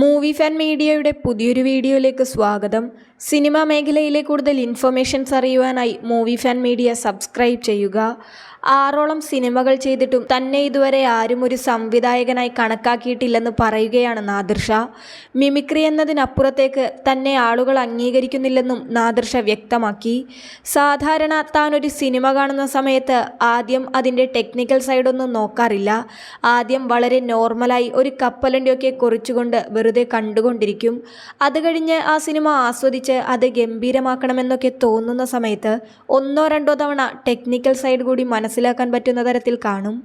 Movie fan മീഡിയയുടെ പുതിയൊരു വീഡിയോയിലേക്ക് സ്വാഗതം. സിനിമാ മേഖലയിലെ കൂടുതൽ ഇൻഫർമേഷൻസ് അറിയുവാനായി മൂവി ഫാൻ മീഡിയ സബ്സ്ക്രൈബ് ചെയ്യുക. ആറോളം സിനിമകൾ ചെയ്തിട്ടും തന്നെ ഇതുവരെ ആരും ഒരു സംവിധായകനായി കണക്കാക്കിയിട്ടില്ലെന്ന് പറയുകയാണ് നാദിർ മിമിക്രി എന്നതിനപ്പുറത്തേക്ക് തന്നെ ആളുകൾ അംഗീകരിക്കുന്നില്ലെന്നും നാദിർ വ്യക്തമാക്കി. സാധാരണ താൻ ഒരു സിനിമ കാണുന്ന സമയത്ത് ആദ്യം അതിന്റെ ടെക്നിക്കൽ സൈഡൊന്നും നോക്കാറില്ല. ആദ്യം വളരെ നോർമലായി ഒരു കപ്പലിന്റെയൊക്കെ കുറിച്ചുകൊണ്ട് വെറുതെ കണ്ടുകൊണ്ടിരിക്കും. അത് കഴിഞ്ഞ് ആ സിനിമ ആസ്വദിച്ച് അത് ഗംഭീരമാക്കണമെന്നൊക്കെ തോന്നുന്ന സമയത്ത് ഒന്നോ രണ്ടോ തവണ ടെക്നിക്കൽ സൈഡ് കൂടി മനസ്സിലാക്കാൻ പറ്റുന്ന തരത്തിൽ കാണും.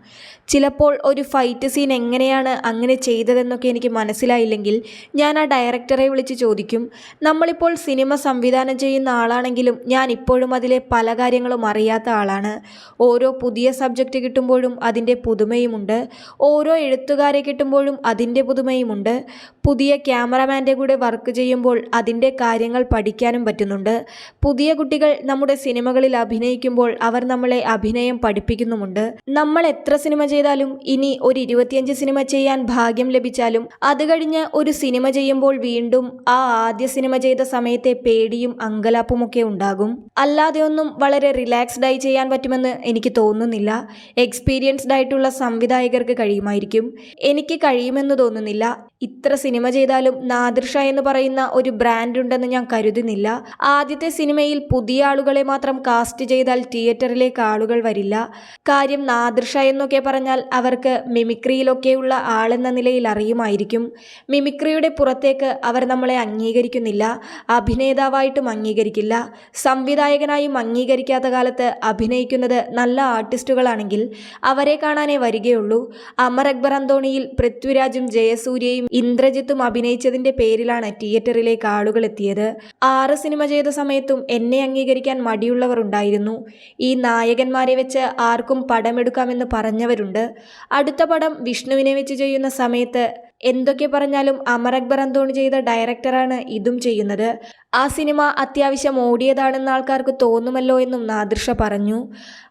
ചിലപ്പോൾ ഒരു ഫൈറ്റ് സീൻ എങ്ങനെയാണ് അങ്ങനെ ചെയ്തതെന്നൊക്കെ എനിക്ക് മനസ്സിലായില്ലെങ്കിൽ ഞാൻ ആ ഡയറക്ടറെ വിളിച്ച് ചോദിക്കും. നമ്മളിപ്പോൾ സിനിമ സംവിധാനം ചെയ്യുന്ന ആളാണെങ്കിലും ഞാൻ ഇപ്പോഴും അതിലെ പല കാര്യങ്ങളും അറിയാത്ത ആളാണ്. ഓരോ പുതിയ സബ്ജക്റ്റ് കിട്ടുമ്പോഴും അതിന്റെ പുതുമയുമുണ്ട്. ഓരോ എഴുത്തുകാരെ കിട്ടുമ്പോഴും അതിന്റെ പുതുമയുമുണ്ട്. പുതിയ ക്യാമറമാന്റെ കൂടെ വർക്ക് ചെയ്യുമ്പോൾ അതിന്റെ കാര്യങ്ങൾ പഠിക്കാനും പറ്റുന്നുണ്ട്. പുതിയ കുട്ടികൾ നമ്മുടെ സിനിമകളിൽ അഭിനയിക്കുമ്പോൾ അവർ നമ്മളെ അഭിനയം പഠിപ്പിക്കുന്നുമുണ്ട്. നമ്മൾ എത്ര സിനിമ ചെയ്താലും ഇനി ഒരു ഇരുപത്തിയഞ്ച് സിനിമ ചെയ്യാൻ ഭാഗ്യം ലഭിച്ചാലും അത് കഴിഞ്ഞ് ഒരു സിനിമ ചെയ്യുമ്പോൾ വീണ്ടും ആ ആദ്യ സിനിമ ചെയ്ത സമയത്തെ പേടിയും അങ്കലാപ്പുമൊക്കെ ഉണ്ടാകും. അല്ലാതെ ഒന്നും വളരെ റിലാക്സ്ഡായി ചെയ്യാൻ പറ്റുമെന്ന് എനിക്ക് തോന്നുന്നില്ല. എക്സ്പീരിയൻസ്ഡ് ആയിട്ടുള്ള സംവിധായകർക്ക് കഴിയുമായിരിക്കും. എനിക്ക് കഴിയുമെന്ന് തോന്നുന്നില്ല. ഇത്ര സിനിമ ചെയ്താലും നാദിർഷ എന്ന് പറയുന്ന ഒരു ബ്രാൻഡ് ഉണ്ടെന്ന് ഞാൻ കരുതുന്നില്ല. ആദ്യത്തെ സിനിമയിൽ പുതിയ ആളുകളെ മാത്രം കാസ്റ്റ് ചെയ്താൽ തിയേറ്ററിലേക്ക് ആളുകൾ വരില്ല. കാര്യം നാദിർഷ എന്നൊക്കെ പറഞ്ഞാൽ അവർക്ക് മിമിക്രിയിലൊക്കെയുള്ള ആളെന്ന നിലയിൽ അറിയുമായിരിക്കും. മിമിക്രിയുടെ പുറത്തേക്ക് അവർ നമ്മളെ അംഗീകരിക്കുന്നില്ല. അഭിനേതാവായിട്ടും അംഗീകരിക്കില്ല. സംവിധായകനായും അംഗീകരിക്കാത്ത കാലത്ത് അഭിനയിക്കുന്നത് നല്ല ആർട്ടിസ്റ്റുകളാണെങ്കിൽ അവരെ കാണാനേ വരികയുള്ളൂ. അമർ അക്ബർ അന്തോണിയിൽ പൃഥ്വിരാജും ജയസൂര്യയും ഇന്ദ്രജിത്തും അഭിനയിച്ചതിന്റെ പേരിലാണ് തിയേറ്ററിലേക്ക് ആളുകൾ എത്തിയത്. ആറ് സിനിമ ചെയ്ത സമയത്തും എന്നെ അംഗീകരിക്കാൻ മടിയുള്ളവർ ഉണ്ടായിരുന്നു. ഈ നായകന്മാരെ വെച്ച് ആർക്കും പടമെടുക്കാമെന്ന് പറഞ്ഞവരുണ്ട്. അടുത്ത പടം വിഷ്ണുവിനെ വെച്ച് ചെയ്യുന്ന സമയത്ത് എന്തൊക്കെ പറഞ്ഞാലും അമർ അക്ബർ അന്തോണി ചെയ്ത ഡയറക്ടറാണ് ഇതും ചെയ്യുന്നത്. ആ സിനിമ അത്യാവശ്യം ഓടിയതാണെന്ന് ആൾക്കാർക്ക് തോന്നുമല്ലോ എന്നും നാദൃഷ പറഞ്ഞു.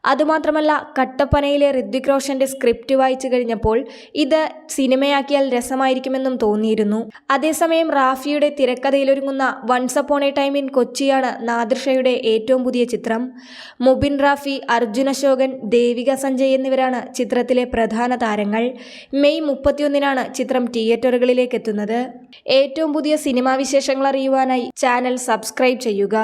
അതുമാത്രമല്ല കട്ടപ്പനയിലെ ഋത്വിക് റോഷന്റെ സ്ക്രിപ്റ്റ് വായിച്ചു കഴിഞ്ഞപ്പോൾ ഇത് സിനിമയാക്കിയാൽ രസമായിരിക്കുമെന്നും തോന്നിയിരുന്നു. അതേസമയം റാഫിയുടെ തിരക്കഥയിലൊരുങ്ങുന്ന once upon a time in കൊച്ചിയാണ് നാദൃഷയുടെ ഏറ്റവും പുതിയ ചിത്രം. മുബിൻ റാഫി അർജുൻ അശോകൻ ദേവിക സഞ്ജയ് എന്നിവരാണ് ചിത്രത്തിലെ പ്രധാന താരങ്ങൾ. മെയ് മുപ്പത്തിയൊന്നിനാണ് ചിത്രം തിയേറ്ററുകളിലേക്ക് എത്തുന്നത് ഏറ്റവും പുതിയ സിനിമാ വിശേഷങ്ങൾ അറിയുവാനായി ചാനൽ സബ്സ്ക്രൈബ് ചെയ്യുക.